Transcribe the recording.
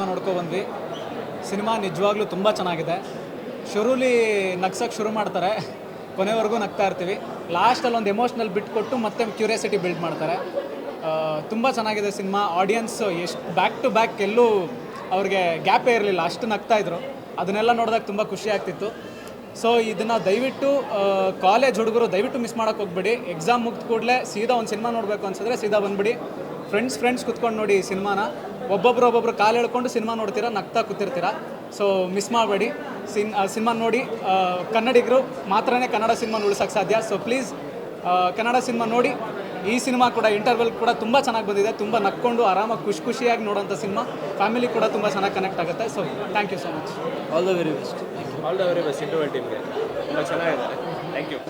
Cinema ಬಂದ್ವಿ. Cinema ನಿಜವಾಗ್ಲೂ ತುಂಬ ಚೆನ್ನಾಗಿದೆ. ಶುರುಲಿ ನಗ್ಸಕ್ಕೆ ಶುರು ಮಾಡ್ತಾರೆ. ಕೊನೆವರೆಗೂ ನಗ್ತಾ ಇರ್ತೀವಿ. ಲಾಸ್ಟಲ್ಲಿ ಒಂದು ಎಮೋಷ್ನಲ್ ಬಿಟ್ಕೊಟ್ಟು ಮತ್ತೆ ಕ್ಯೂರಿಯಾಸಿಟಿ ಬಿಲ್ಡ್ ಮಾಡ್ತಾರೆ. ತುಂಬ ಚೆನ್ನಾಗಿದೆ ಸಿನಿಮಾ. ಆಡಿಯನ್ಸ್ ಎಷ್ಟು ಬ್ಯಾಕ್ ಟು ಬ್ಯಾಕ್ ಎಲ್ಲೂ ಅವ್ರಿಗೆ ಗ್ಯಾಪೇ ಇರಲಿಲ್ಲ. ಅಷ್ಟು ನಗ್ತಾ ಇದ್ರು. ಅದನ್ನೆಲ್ಲ ನೋಡಿದಾಗ ತುಂಬ ಖುಷಿ ಆಗ್ತಿತ್ತು. ಸೊ ಇದನ್ನು ದಯವಿಟ್ಟು ಕಾಲೇಜ್ ಹುಡುಗರು ದಯವಿಟ್ಟು ಮಿಸ್ ಮಾಡೋಕ್ಕೆ ಹೋಗ್ಬೇಡಿ. ಎಕ್ಸಾಮ್ ಮುಗಿದ ಕೂಡಲೇ ಸೀದಾ ಒಂದು ಸಿನಿಮಾ ನೋಡಬೇಕು ಅನ್ಸಿದ್ರೆ ಸೀದಾ ಬಂದ್ಬಿಡಿ. ಫ್ರೆಂಡ್ಸ್ ಫ್ರೆಂಡ್ಸ್ ಕುತ್ಕೊಂಡು ನೋಡಿ ಈ ಸಿನಿಮಾನ. ಒಬ್ಬೊಬ್ರು ಒಬ್ಬೊಬ್ರು ಕಾಲು ಎಳ್ಕೊಂಡು ಸಿನಿಮಾ ನೋಡ್ತೀರಾ ನಗ್ತಾ ಕೂತಿರ್ತೀರಾ. ಸೊ ಮಿಸ್ ಮಾಡಬೇಡಿ. ಸಿನ್ ಸಿನಿಮಾ ನೋಡಿ ಕನ್ನಡಿಗರು ಮಾತ್ರನೇ ಕನ್ನಡ ಸಿನಿಮಾ ಉಳಿಸೋಕ್ಕೆ ಸಾಧ್ಯ. ಸೊ ಪ್ಲೀಸ್ ಕನ್ನಡ ಸಿನಿಮಾ ನೋಡಿ. ಈ ಸಿನಿಮಾ ಕೂಡ ಇಂಟರ್ವೆಲ್ ಕೂಡ ತುಂಬ ಚೆನ್ನಾಗಿ ಬಂದಿದೆ. ತುಂಬ ನಕ್ಕೊಂಡು ಆರಾಮಾಗಿ ಖುಷಿ ಖುಷಿಯಾಗಿ ನೋಡೋಂಥ ಸಿನಿಮಾ. ಫ್ಯಾಮಿಲಿ ಕೂಡ ತುಂಬ ಚೆನ್ನಾಗಿ ಕನೆಕ್ಟ್ ಆಗುತ್ತೆ. So thank you so much all the very best all the very best interval ಟೀಮ್ಗೆ ತುಂಬ ಚೆನ್ನಾಗಿದೆ ಥ್ಯಾಂಕ್ ಯು